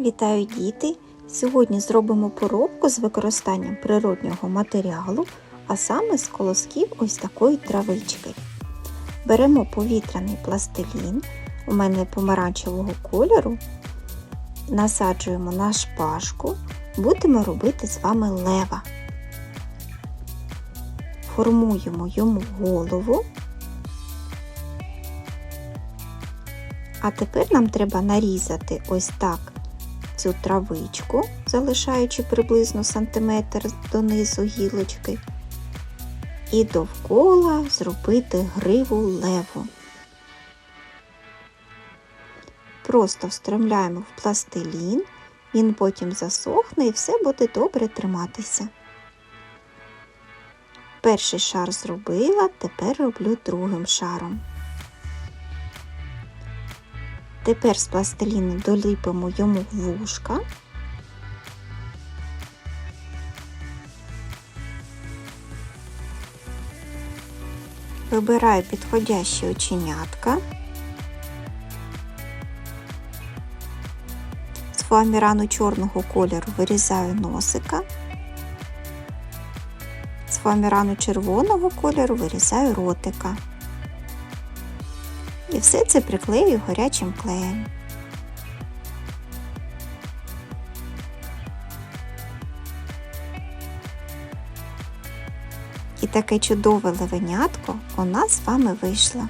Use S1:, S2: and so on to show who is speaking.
S1: Вітаю діти! Сьогодні зробимо поробку з використанням природнього матеріалу, а саме з колосків ось такої травички. Беремо повітряний пластилін, у мене помаранчевого кольору, насаджуємо на шпажку, будемо робити з вами лева. Формуємо йому голову. А тепер нам треба нарізати ось так цю травичку, залишаючи приблизно сантиметр донизу гілочки, і довкола зробити гриву леву. Просто встромляємо в пластилін, він потім засохне і все буде добре триматися. Перший шар зробила, тепер роблю другим шаром. Тепер з пластиліну доліпимо йому вушка. Вибираю підходящі оченятка. З фоамірану чорного кольору вирізаю носика. З фоамірану червоного кольору вирізаю ротика. І все це приклею гарячим клеєм. І таке чудове левенятко у нас з вами вийшло.